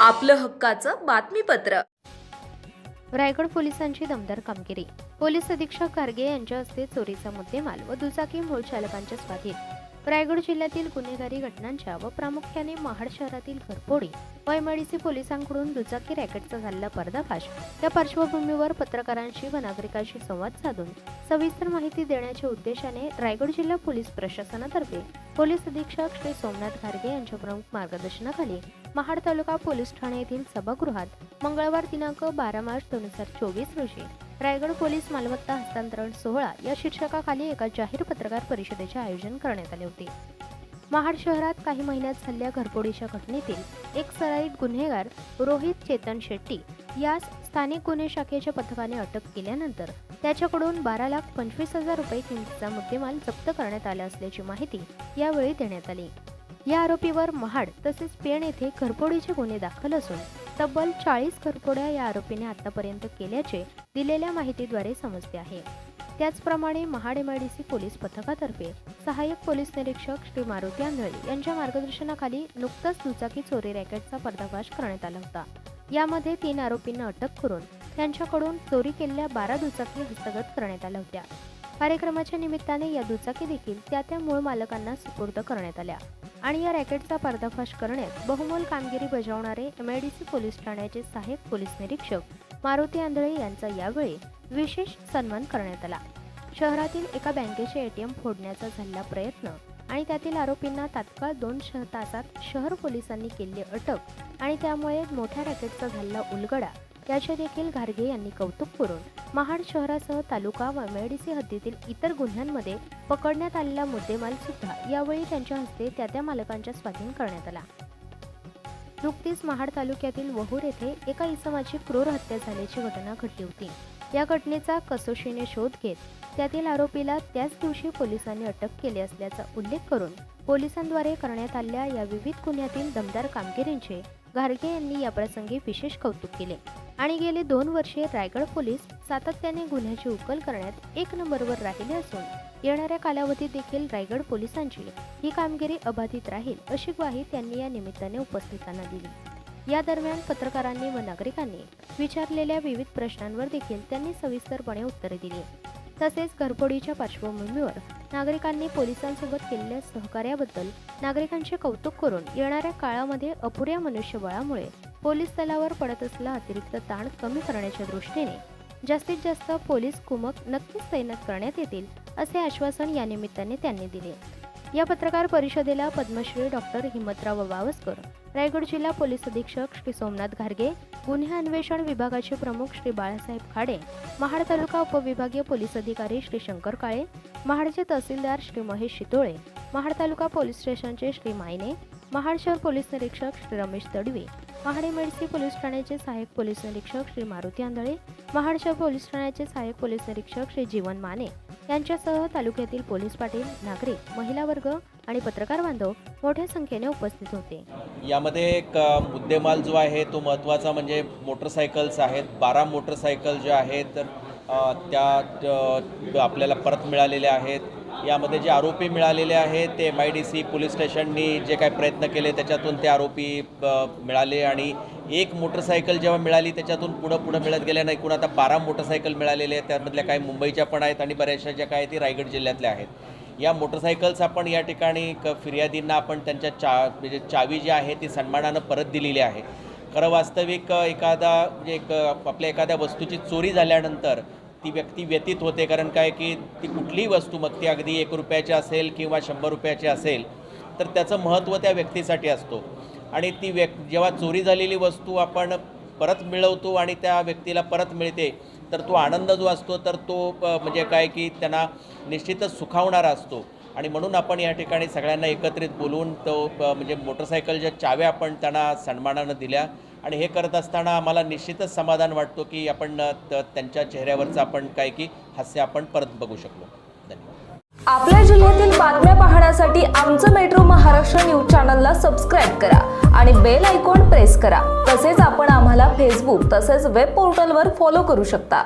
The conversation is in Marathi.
आपलं हक्काचं बातमीपत्र. रायगड पोलिसांची दमदार कामगिरी. पोलीस अधीक्षक खारगे यांच्या हस्ते चोरीचा मुद्देमाल व दुचाकी मूळ चालकांच्या स्वाधीन. रायगड जिल्ह्यातील गुन्हेगारी घटनांच्या व प्रामुख्याने महाड शहरातील घरपोडी व एमआयडीसी पोलिसांकडून दुचाकी रॅकेटचा झालेला पर्दाफाश या पार्श्वभूमीवर पत्रकारांशी व नागरिकांशी संवाद साधून सविस्तर माहिती देण्याच्या उद्देशाने रायगड जिल्हा पोलीस प्रशासनातर्फे पोलीस अधीक्षक श्री सोमनाथ घारगे यांच्या प्रमुख मार्गदर्शनाखाली महाड तालुका पोलीस ठाणे येथील सभागृहात मंगळवार दिनांक बारा मार्च दोन हजार चोवीस रोजी रायगड पोलीस मालमत्ता हस्तांतरण सोहळा या शीर्षकाखाली एका जाहीर पत्रकार परिषदेचे आयोजन करण्यात आले होते. महाड शहरात काही महिन्यात झालेल्या घरफोडीच्या घटनेतील एक सराईत गुन्हेगार रोहित चेतन शेट्टी यास स्थानिक गुन्हे शाखेच्या पथकाने अटक केल्यानंतर त्याच्याकडून बारा लाख पंचवीस हजार रुपये किमतीचा मुद्देमाल जप्त करण्यात आला असल्याची माहिती यावेळी देण्यात आली. या आरोपीवर महाड तसेच पेण येथे घरफोडीचे गुन्हे दाखल असून तब्बल चाळीस घरफोड्या या आरोपीने आतापर्यंत केल्याचे दिलेल्या माहितीद्वारे समजते आहे. त्याचप्रमाणे महाड एमआयडीसी पोलीस पथकातर्फे सहाय्यक पोलीस निरीक्षक श्री मारुती आंधळी यांच्या मार्गदर्शनाखाली नुकताच दुचाकी चोरी रॅकेटचा पर्दाफाश करण्यात आला होता. यामध्ये तीन आरोपींना अटक करून त्यांच्याकडून चोरी केलेल्या बारा दुचाकी हस्तगत करण्यात आल्या होत्या. कार्यक्रमाच्या निमित्ताने या दुचाकी देखील त्या त्या मूळ मालकांना सुपूर्द करण्यात आल्या. आणि या रॅकेटचा पर्दाफाश करण्यात बहुमोल कामगिरी बजावणारे एमआयडीसी पोलीस ठाण्याचे सहाय्यक पोलीस निरीक्षक मारुती आंधळे यांचा यावेळी विशेष सन्मान करण्यात आला. शहरातील एका बँकेचे एटीएम फोडण्याचा झालेला प्रयत्न आणि त्यातील आरोपींना तात्काळ दोन शह तासात शहर पोलिसांनी केली अटक आणि त्यामुळे मोठ्या रॅकेटचा झालेला उलगडा याचे देखील घारगे यांनी कौतुक करून महाड शहरासह तालुका व एमआयडीसी हद्दीतील इतर गुन्ह्यांमध्ये पकडण्यात आलेला मुद्देमाल सुद्धा यावेळी त्यांच्या हस्ते त्या त्या मालकांच्या स्वाधीन करण्यात आला. नुकतीच महाड तालुक्यातील वहूर येथे एका इसमाची क्रूर हत्या झाल्याची घटना घडली होती. या घटनेचा कसोशीने शोध घेत त्यातील आरोपीला त्याच दिवशी पोलिसांनी अटक केली असल्याचा उल्लेख करून पोलिसांद्वारे करण्यात आलेल्या या विविध गुन्ह्यातील दमदार कामगिरींचे घारगे यांनी याप्रसंगी विशेष कौतुक केले आणि गेली दोन वर्षे रायगड पोलीस सातत्याने गुन्ह्याची उकल करण्यात एक नंबरवर राहिले असून येणाऱ्या कालावधीत देखील रायगड पोलिसांची ही कामगिरी अबाधित राहील अशी ग्वाही त्यांनी या निमित्ताने उपस्थितांना दिली. या दरम्यान पत्रकारांनी व नागरिकांनी विचारलेल्या विविध प्रश्नांवर देखील त्यांनी सविस्तरपणे उत्तरे दिली. तसेच घरफोडीच्या पार्श्वभूमीवर नागरिकांनी पोलिसांसोबत केलेल्या सहकार्याबद्दल नागरिकांचे कौतुक करून येणाऱ्या काळामध्ये अपुऱ्या मनुष्यबळामुळे पोलीस दलावर पडत असलेला अतिरिक्त ताण कमी करण्याच्या दृष्टीने जास्तीत जास्त पोलीस कुमक नक्कीच तैनात करण्यात येतील असे आश्वासन या निमित्ताने त्यांनी दिले. या पत्रकार परिषदेला पद्मश्री डॉक्टर हिम्मतराव वावस्कर रायगड जिल्हा पोलीस अधीक्षक श्री सोमनाथ घारगे गुन्हे अन्वेषण विभागाचे प्रमुख श्री बाळासाहेब खाडे महाड तालुका उपविभागीय पोलीस अधिकारी श्री शंकर काळे महाडचे तहसीलदार श्री महेश शितोळे महाड तालुका पोलीस स्टेशनचे श्री मायने महाड शहर पोलीस निरीक्षक श्री रमेश तडवी महाडे मेडसी पोलीस ठाण्याचे सहाय्यक पोलीस निरीक्षक श्री मारुती आंधळे महाड शहर पोलीस ठाण्याचे सहाय्यक पोलीस निरीक्षक श्री जीवन माने यांच्यासह तालुक्यातील पोलीस पाटील नागरिक महिला वर्ग आणि पत्रकार बांधव मोठ्या संख्येने उपस्थित होते. यामध्ये एक मुद्देमाल जो आहे तो महत्त्वाचा म्हणजे मोटरसायकल्स आहेत. बारा मोटरसायकल ज्या आहेत त्या आपल्याला परत मिळालेल्या आहेत. यामध्ये जे आरोपी मिळालेले आहेत ते M I D C police स्टेशननी जे काही प्रयत्न केले त्याच्यातून ते आरोपी मिळाले आणि एक मोटरसायकल जेव्हा मिळाली त्याच्यातून पुढं पुढं मिळत गेल्या नाही एकूण आता बारा मोटरसायकल मिळालेले आहेत. त्यामधल्या काही मुंबईच्या पण आहेत आणि बऱ्याचशा ज्या काय ती रायगड जिल्ह्यातल्या आहेत. या मोटरसायकल्स आपण या ठिकाणी क फिर्यादींना आपण त्यांच्या चा म्हणजे चावी जी आहे ती सन्मानानं परत दिलेली आहे. खरं वास्तविक एखादा म्हणजे एक आपल्या एखाद्या वस्तूची चोरी झाल्यानंतर ती व्यक्ती व्यतीत होते कारण काय की ती कुठलीही वस्तू मग ती अगदी एक रुपयाची असेल किंवा शंभर रुपयाची असेल तर त्याचं महत्त्व त्या व्यक्तीसाठी असतो. आणि ती व्यक् जेव्हा चोरी झालेली वस्तू आपण परत मिळवतो आणि त्या व्यक्तीला परत मिळते तर तो आनंद जो असतो तर तो म्हणजे काय की त्यांना निश्चितच सुखावणारा असतो. आणि म्हणून आपण या ठिकाणी सगळ्यांना एकत्रित बोलून तो म्हणजे मोटरसायकलच्या चाव्या आपण त्यांना सन्मानानं दिल्या. आणि हे करत असताना आम्हाला निश्चितच समाधान वाटतो की आपण त्यांच्या चेहऱ्यावरचं आपण काय की हास्य आपण परत बघू शकलो. धन्यवाद. आपल्या जिल्ह्यातील बातम्या पाहण्यासाठी आमचं मेट्रो महाराष्ट्र न्यूज चॅनलला सबस्क्राईब करा आणि बेल आयकॉन प्रेस करा. तसेच आपण आम्हाला फेसबुक तसेच वेब पोर्टलवर फॉलो करू शकता.